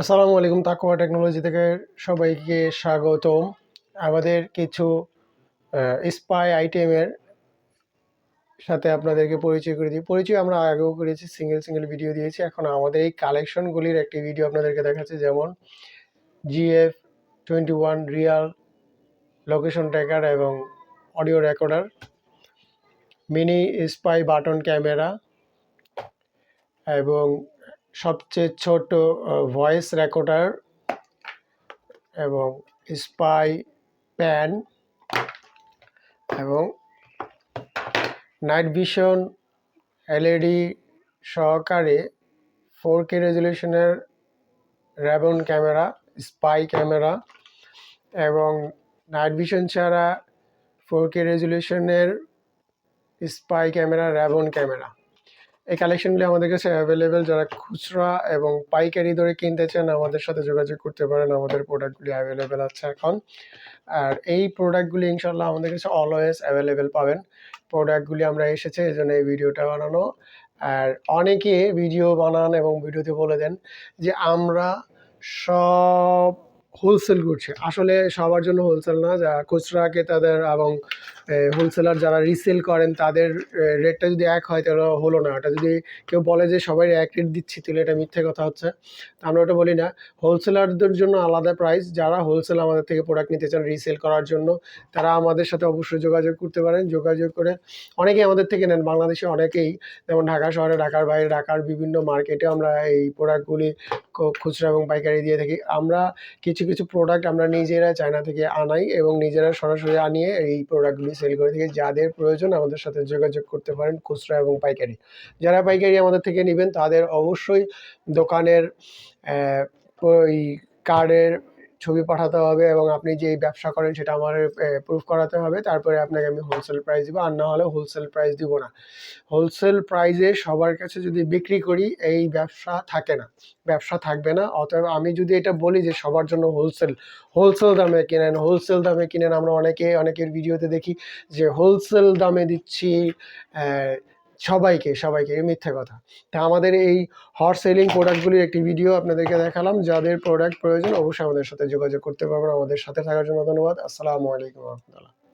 আসসালামু আলাইকুম, তাকওয়া টেকনোলজি থেকে সবাইকে স্বাগতম। আমাদের কিছু স্পাই আইটেমের সাথে আপনাদেরকে পরিচয় করে দিই। পরিচয় আমরা আগেও করেছি সিঙ্গেল সিঙ্গেল ভিডিও দিয়েছি। এখন আমাদের এই কালেকশনগুলির একটি ভিডিও আপনাদেরকে দেখাচ্ছি, যেমন GF twenty one real location tracker এবং audio recorder mini spy button camera এবং সবচেয়ে ছোট ভয়েস রেকর্ডার এবং স্পাই প্যান এবং নাইট ভিশন এলইডি সহকারে four K রেজলিউশনের Ray Ban camera spy camera এবং নাইট ভিশন ছাড়া four K রেজলিউশনের spy camera Ray Ban camera এই কালেকশনগুলি আমাদের কাছে অ্যাভেলেবেল যারা খুচরা এবং পাইকারি দরে কিনতে চান, আমাদের সাথে যোগাযোগ করতে পারেন। আমাদের প্রোডাক্টগুলি অ্যাভেলেবেল আছে এখন। আর এই প্রোডাক্টগুলি ইনশাল্লাহ আমাদের কাছে অলওয়েজ অ্যাভেলেবেল পাবেন। প্রোডাক্টগুলি আমরা এসেছে, এই জন্য এই ভিডিওটা বানানো। আর অনেকে ভিডিও বানান এবং ভিডিওতে বলে দেন যে, আমরা সব হোলসেল করছে। আসলে সবার জন্য হোলসেল না, যা খুচরা ক্রেতাদের এবং হোলসেলার যারা রিসেল করেন, তাদের রেটটা যদি এক হয়, তাহলে হলো না। ওটা যদি কেউ বলে যে সবাই এক রেট দিচ্ছি, তাহলে এটা মিথ্যে কথা হচ্ছে। তা আমরা ওটা বলি না। হোলসেলারদের জন্য আলাদা প্রাইস যারা হোলসেল আমাদের থেকে প্রোডাক্ট নিতে চান রিসেল করার জন্য, তারা আমাদের সাথে অবশ্যই যোগাযোগ করতে পারেন। যোগাযোগ করে অনেকেই আমাদের থেকে নেন। বাংলাদেশে অনেকেই, যেমন ঢাকা শহরে, ঢাকার বাইরে, ঢাকার বিভিন্ন মার্কেটে আমরা এই প্রোডাক্টগুলি খুচরা এবং পাইকারি দিয়ে থাকি। আমরা কিছু কিছু প্রোডাক্ট আমরা নিজেরা চায়না থেকে আনাই এবং নিজেরা সরাসরি আনিয়ে এই প্রোডাক্টগুলি সেল করে থাকি। যাদের প্রয়োজন আমাদের সাথে যোগাযোগ করতে পারেন খুচরা এবং পাইকারি। যারা পাইকারি আমাদের থেকে নেবেন তাদের অবশ্যই দোকানের ওই কার্ডের ছবি পাঠাতে হবে এবং আপনি যে ব্যবসা করেন সেটা আমার প্রুফ করাতে হবে। তারপরে আপনাকে আমি হোলসেল প্রাইস দিব, আর না হলে হোলসেল প্রাইস দিব না। হোলসেল প্রাইসে সবার কাছে যদি বিক্রি করি, এই ব্যবসা থাকে না। ব্যবসা থাকবে না। অতএব আমি যদি এটা বলি যে সবার জন্য হোলসেল হোলসেল দামে কিনেন হোলসেল দামে কিনেন, আমরা অনেকে, অনেকের ভিডিওতে দেখি যে হোলসেল দামে দিচ্ছি সবাইকে সবাইকে, এই মিথ্যে কথা। তা আমাদের এই হট সেলিং প্রোডাক্টগুলির একটি ভিডিও আপনাদেরকে দেখালাম। যাদের প্রোডাক্ট প্রয়োজন, অবশ্যই আমাদের সাথে যোগাযোগ করতে পারবেন। আমাদের সাথে থাকার জন্য ধন্যবাদ। আসসালামু আলাইকুম রহমতুল্লাহ।